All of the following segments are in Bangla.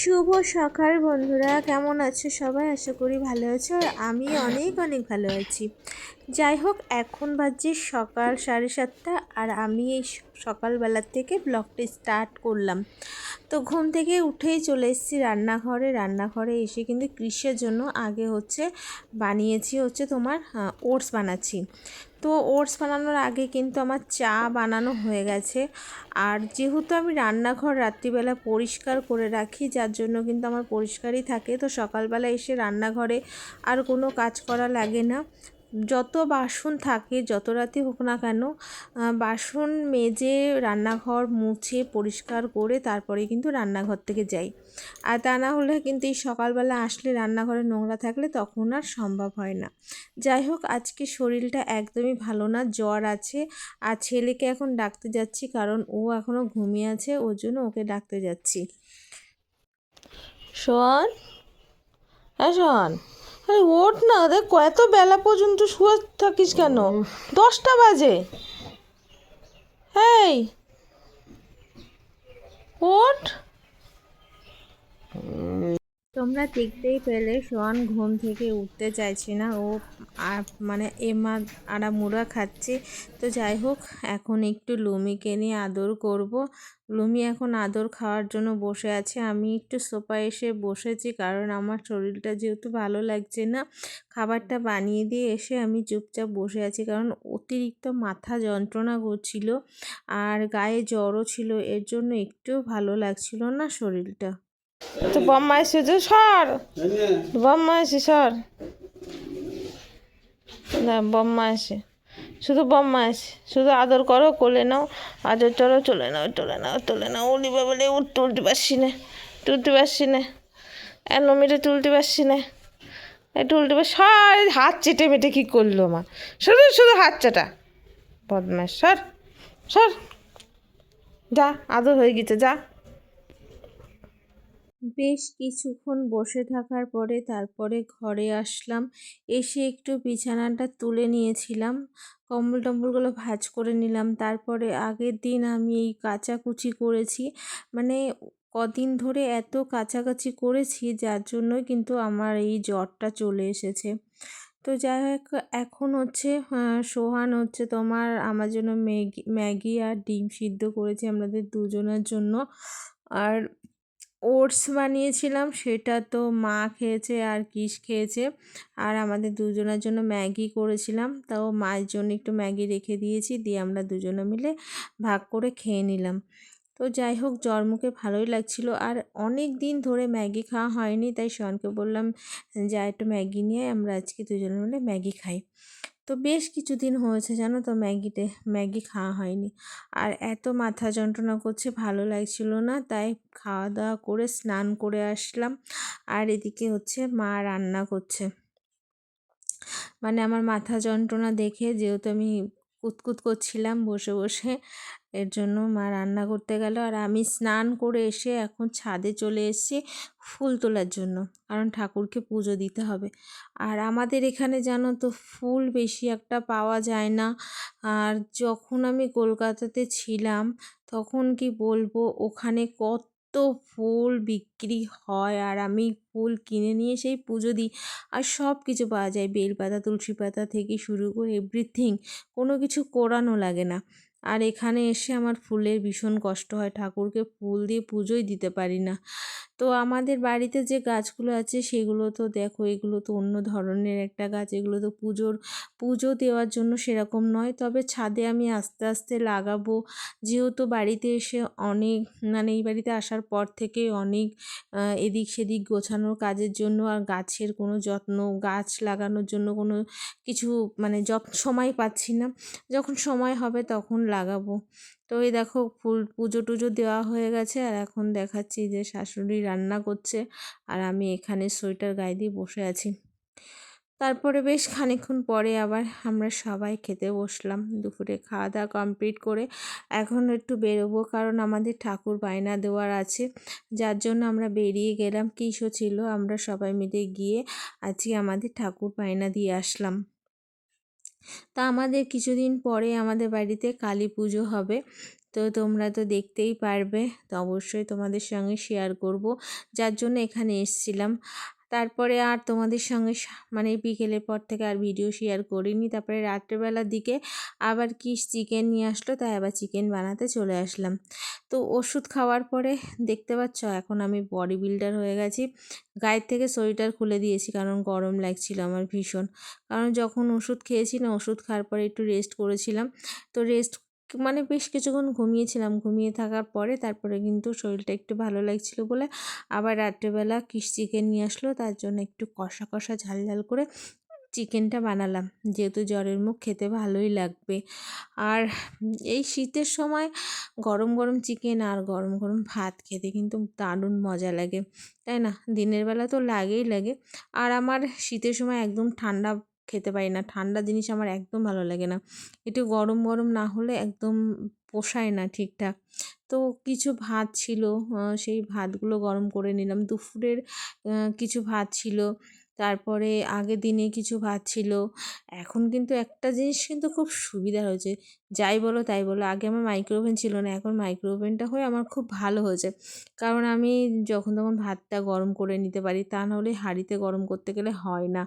শুভ সকাল বন্ধুরা, কেমন আছো সবাই? আশা করি ভালো আছো আর আমি অনেক অনেক ভালো আছি। যাই হোক, এখন বাজছে সকাল সাড়ে সাতটা আর আমি এই সকালবেলার থেকে ব্লগটা স্টার্ট করলাম। তো ঘুম থেকে উঠেই চলে এসেছি রান্নাঘরে। রান্নাঘরে এসে কিন্তু গ্রীষ্মের জন্য আগে হচ্ছে বানিয়েছি, হচ্ছে তোমার ওটস বানাচ্ছি। তো ওটস বানানোর আগে কিন্তু আমার চা বানানো হয়ে গেছে। আর যেহেতু আমি রান্নাঘর রাত্রিবেলা পরিষ্কার করে রাখি, যার জন্য কিন্তু আমার পরিষ্কারই থাকে। তো সকালবেলা এসে রান্নাঘরে আর কোনো কাজ করা লাগে না। যত বাসন থাকে, যত রাতে হোক না কেন বাসন মেজে রান্নাঘর মুছে পরিষ্কার করে তারপরে কিন্তু রান্নাঘর থেকে যাই। আর তা না হলে কিন্তু এই সকালবেলা আসলে রান্নাঘরে নোংরা থাকলে তখন আর সম্ভব হয় না। যাই হোক, আজকে শরীরটা একদমই ভালো না, জ্বর আছে। আর ছেলেকে এখন ডাকতে যাচ্ছি কারণ ও এখনও ঘুমিয়ে আছে, ওর জন্য ওকে ডাকতে যাচ্ছি। শোন হ্যাঁ শোন। আরে ওঠ না দেখ এত বেলা পর্যন্ত শুয়ে থাকিস কেন? দশটা বাজে। এই ওঠ। তোমরা দেখতেই পেলে সোয়ান ঘুম থেকে উঠতে চাইছে না। ও মানে এমা আড়ামুড়া খাচ্ছে। তো যাই হোক, এখন একটু লুমিকে নিয়ে আদর করব। লুমি এখন আদর খাওয়ার জন্য বসে আছে। আমি একটু সোফা এসে বসেছি, কারণ আমার শরীরটা যেহেতু ভালো লাগছে না, খাবারটা বানিয়ে দিয়ে এসে আমি চুপচাপ বসে আছি, কারণ অতিরিক্ত মাথা যন্ত্রণা করছিল আর গায়ে জ্বরও ছিল, এর জন্য একটু ভালো লাগছিল না শরীরটা। তো বম্মা এসে যে, সর! বম্মা এসে, সর! না বম্মা এসে। শুধু বম্মা এসে। শুধু আদর করো, কোলে নাও। আদর চলো চলে নাও চলে নাও চলে নাও। উলি বাবলে উঠতে উঠতে পারছি না। তুলতে পারছি না। অ্যালোমিটা তুলতে পারছি না। একটু উল্টে সর, হাত চেটে মেটে কী করল মা? শুধু শুধু হাত চাটা। বদমাস সর সর। যা, আদর হয়ে গেছে, যা। বেশ কিছুক্ষণ বসে থাকার পরে তারপরে ঘরে আসলাম। এসে একটু বিছানাটা তুলে নিয়েছিলাম। কম্বল টম্বলগুলো ভাঁজ করে নিলাম। তারপরে আগের দিন আমি এই কাচাকুচি করেছি। মানে কদিন ধরে এত কাছাকাছি করেছি, যার জন্যই কিন্তু আমার এই জ্বরটা চলে এসেছে। তো যাই হোক, এখন হচ্ছে সোহান হচ্ছে তোমার, আমার জন্য ম্যাগি ম্যাগি আর ডিম সিদ্ধ করেছি আমাদের দুজনের জন্য। আর ওটস বানিয়েছিলাম, সেটা তো মা খেয়েছে আর কিস খেয়েছে। আর আমাদের দুজনের জন্য ম্যাগি করেছিলাম, তাও মায়ের জন্য একটু ম্যাগি রেখে দিয়েছি, দিয়ে আমরা দুজনে মিলে ভাগ করে খেয়ে নিলাম। তো যাই হোক, জ্বর মুখে ভালোই লাগছিল। আর অনেক দিন ধরে ম্যাগি খাওয়া হয়নি, তাই শনকে বললাম, যা একটু ম্যাগি নিয়ে আমরা আজকে দুজনে মিলে ম্যাগি খাই। তো বেশ কিছুদিন হয়েছে জানো তো ম্যাগিতে, ম্যাগি খাওয়া হয়নি। আর এত মাথা যন্ত্রণা করছে, ভালো লাগছিল না, তাই খাওয়া দাওয়া করে স্নান করে আসলাম। আর এদিকে হচ্ছে মা রান্না করছে। মানে আমার মাথা যন্ত্রণা দেখে যেহেতু আমি কুতকুত করছিলাম বসে বসে। এর জন্য মা রান্না করতে গেল আর আমি স্নান করে এসে এখন ছাদে চলে এসেছি ফুল তোলার জন্য, কারণ ঠাকুরকে পুজো দিতে হবে। আর আমাদের এখানে জানো তো ফুল বেশি একটা পাওয়া যায় না। আর যখন আমি কলকাতাতে ছিলাম, তখন কি বলব, ওখানে কত ফুল বিক্রি হয় আর আমি ফুল কিনে নিয়ে সেই পুজো দিই। আর সব কিছু পাওয়া যায়। বেলপাতা তুলসী পাতা থেকে শুরু করে এভরিথিং কোনো কিছু কোরানো লাগে না। আর এখানে এসে আমার ফুলের ভীষণ কষ্ট হয়। ঠাকুরকে ফুল দিয়ে পুজোই দিতে পারি না। তো আমাদের বাড়িতে যে গাছগুলো আছে, সেগুলো তো দেখো, এগুলো তো অন্য ধরনের একটা গাছ। এগুলো তো পুজোর, পুজো দেওয়ার জন্য সেরকম নয়। তবে ছাদে আমি আস্তে আস্তে লাগাবো। যেহেতু বাড়িতে এসে অনেক মানে এই বাড়িতে আসার পর থেকে অনেক এদিক সেদিক গোছানোর কাজের জন্য আর গাছের কোনো যত্ন, গাছ লাগানোর জন্য কোনো কিছু মানে যত সময় পাচ্ছি না, যখন সময় হবে তখন লাগাবো। তো এই দেখো ফুল পুজো টুজো দেওয়া হয়ে গেছে আর এখন দেখাচ্ছি যে শাশুড়ি রান্না করছে আর আমি এখানে সোয়েটার গায়ে দিয়ে বসে আছি। তারপরে বেশ খানিকক্ষণ পরে আবার আমরা সবাই খেতে বসলাম। দুপুরে খাওয়া দাওয়া কমপ্লিট করে এখন একটু বেরোবো কারণ আমাদের ঠাকুর বায়না দেওয়ার আছে। যার জন্য আমরা বেরিয়ে গেলাম কিসও ছিল, আমরা সবাই মিলে গিয়ে আজকে আমাদের ঠাকুর বায়না দিয়ে আসলাম। তা আমাদের কিছুদিন পরে আমাদের বাড়িতে কালী পুজো হবে। তো তোমরা তো দেখতেই পারবে। তো অবশ্যই তোমাদের সঙ্গে শেয়ার করব। যার জন্য এখানে এসছিলাম। তারপরে আর তোমাদের সঙ্গে মানে বিকেলের পর থেকে আর ভিডিও শেয়ার করিনি। তারপরে রাত্রেবেলার দিকে আবার কি চিকেন নিয়ে আসলো, তাই আবার চিকেন বানাতে চলে আসলাম। তো ওষুধ খাওয়ার পরে দেখতে পাচ্ছ, এখন আমি বডি বিল্ডার হয়ে গেছি। গায়ের থেকে সোয়েটার খুলে দিয়েছি, কারণ গরম লাগছিল আমার ভীষণ। কারণ যখন ওষুধ খেয়েছি না, ওষুধ খাওয়ার পরে একটু রেস্ট করেছিলাম। তো রেস্ট মানে বেশ কিছুক্ষণ ঘুমিয়েছিলাম। ঘুমিয়ে থাকার পরে তারপরে কিন্তু শরীরটা একটু ভালো লাগছিল বলে আবার রাত্রেবেলা কিস চিকেন নিয়ে আসলো। তার জন্য একটু কষা কষা ঝাল ঝাল করে চিকেনটা বানালাম। যেহেতু জ্বরের মুখ খেতে ভালোই লাগবে। আর এই শীতের সময় গরম গরম চিকেন আর গরম গরম ভাত খেতে কিন্তু দারুণ মজা লাগে। তাই না? দিনের বেলা তো লাগেই লাগে। আর আমার শীতের সময় একদম ঠান্ডা খেতে পারি না। ঠান্ডা জিনিস আমার একদম ভালো লাগে না। একটু গরম গরম না হলে একদম পোষায় না ঠিকঠাক। তো কিছু ভাত ছিল সেই ভাতগুলো গরম করে নিলাম। দুপুরের কিছু ভাত ছিল। তারপরে আগের দিনে কিছু ভাত ছিল। এখন কিন্তু একটা জিনিস কিন্তু খুব সুবিধা হয়েছে। যাই বলো তাই বলো, আগে আমার মাইক্রো ওভেন ছিল না, এখন মাইক্রো ওভেনটা হয়ে আমার খুব ভালো হয়েছে। কারণ আমি যখন তখন ভাতটা গরম করে নিতে পারি, তা নাহলে হাঁড়িতে গরম করতে গেলে হয় না।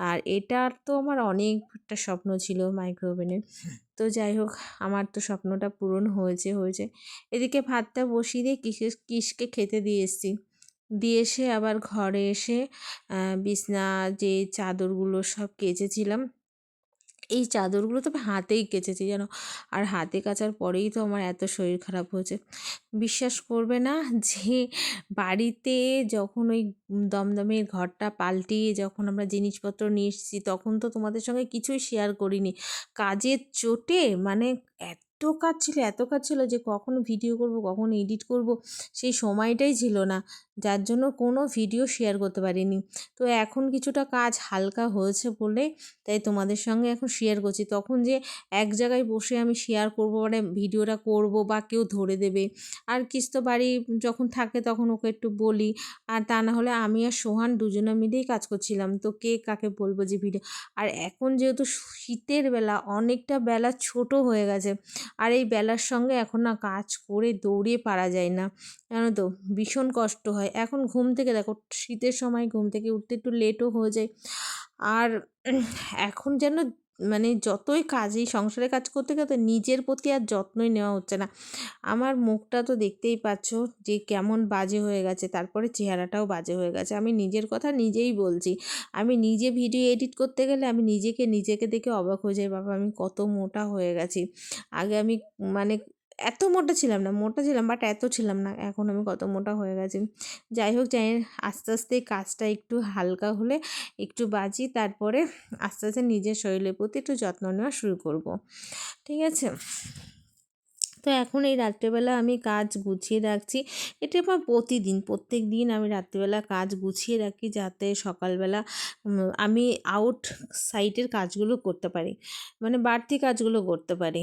আর এটার তো আমার অনেকটা স্বপ্ন ছিল মাইক্রো ওভেনের তো যাই হোক, আমার তো স্বপ্নটা পূরণ হয়েছে হয়েছে। এদিকে ভাতটা বসিয়ে দিয়ে কিসে কিসকে খেতে দিয়ে এসেছি। দিয়ে এসে আবার ঘরে এসে বিছনা, যে চাদরগুলো সব কেচেছিলাম, এই চাদরগুলো তো আমি হাতেই কেচেছি জানো আর হাতে কাচার পরেই তো আমার এত শরীর খারাপ হয়েছে। বিশ্বাস করবে না যে বাড়িতে যখন ওই দমদমের ঘরটা পাল্টিয়ে যখন আমরা জিনিসপত্র নিয়ে এসেছি, তখন তো তোমাদের সঙ্গে কিছুই শেয়ার করিনি। কাজের চোটে মানে এত কাজ ছিল, এত কাজ ছিল যে কখন ভিডিও করব, কখন এডিট করব, সেই সময়টাই ছিল না। যার জন্য কোনো ভিডিও শেয়ার করতে পারিনি। তো এখন কিছুটা কাজ হালকা হয়েছে বলে তাই তোমাদের সঙ্গে এখন শেয়ার করছি। তখন যে এক জায়গায় বসে আমি শেয়ার করব মানে ভিডিওটা করব বা কেউ ধরে দেবে। আর কিস তো বাড়ি যখন থাকে তখন ওকে একটু বলি। আর তা না হলে আমি আর সোহান দুজনে মিলেই কাজ করছিলাম। তো কে কাকে বলব যে ভিডিও আর এখন যেহেতু শীতের বেলা, অনেকটা বেলা ছোট হয়ে গেছে। আর এই বেলার সঙ্গে এখন না কাজ করে দৌড়িয়ে পারা যায় না। জানো তো, ভীষণ কষ্ট হয়। এখন ঘুম থেকে দেখো, শীতের সময় ঘুম থেকে উঠতে একটু লেটও হয়ে যায়। আর এখন যেন মানে যতই কাজই সংসারে কাজ করতে করতে নিজের প্রতি আর যত্নই নেওয়া হচ্ছে না। আমার মুখটা তো দেখতেই পাচ্ছ যে কেমন বাজে হয়ে গেছে। তারপরে চেহারাটাও বাজে হয়ে গেছে। আমি নিজের কথা নিজেই বলছি। আমি নিজে ভিডিও এডিট করতে গেলে আমি নিজেকে নিজেকে দেখে অবাক হয়ে যাই। বাবা, আমি কত মোটা হয়ে গেছি। আগে আমি মানে এত মোটা ছিলাম না, মোটা ছিলাম বাট এত ছিলাম না, এখন আমি কত মোটা হয়ে গেছি। যাই হোক, যাই আস্তে আস্তে কাজটা একটু হালকা হলে একটু বাজি, তারপরে আস্তে আস্তে নিজের শরীরের প্রতি একটু যত্ন নেওয়া শুরু করব। ঠিক আছে? তো এখন এই রাত্রেবেলা আমি কাজ গুছিয়ে রাখছি। এটা আমার প্রতিদিন প্রত্যেক দিন আমি রাত্রেবেলা কাজ গুছিয়ে রাখি যাতে সকালবেলা আমি আউট সাইডের কাজগুলো করতে পারি মানে বাড়তি কাজগুলো করতে পারি।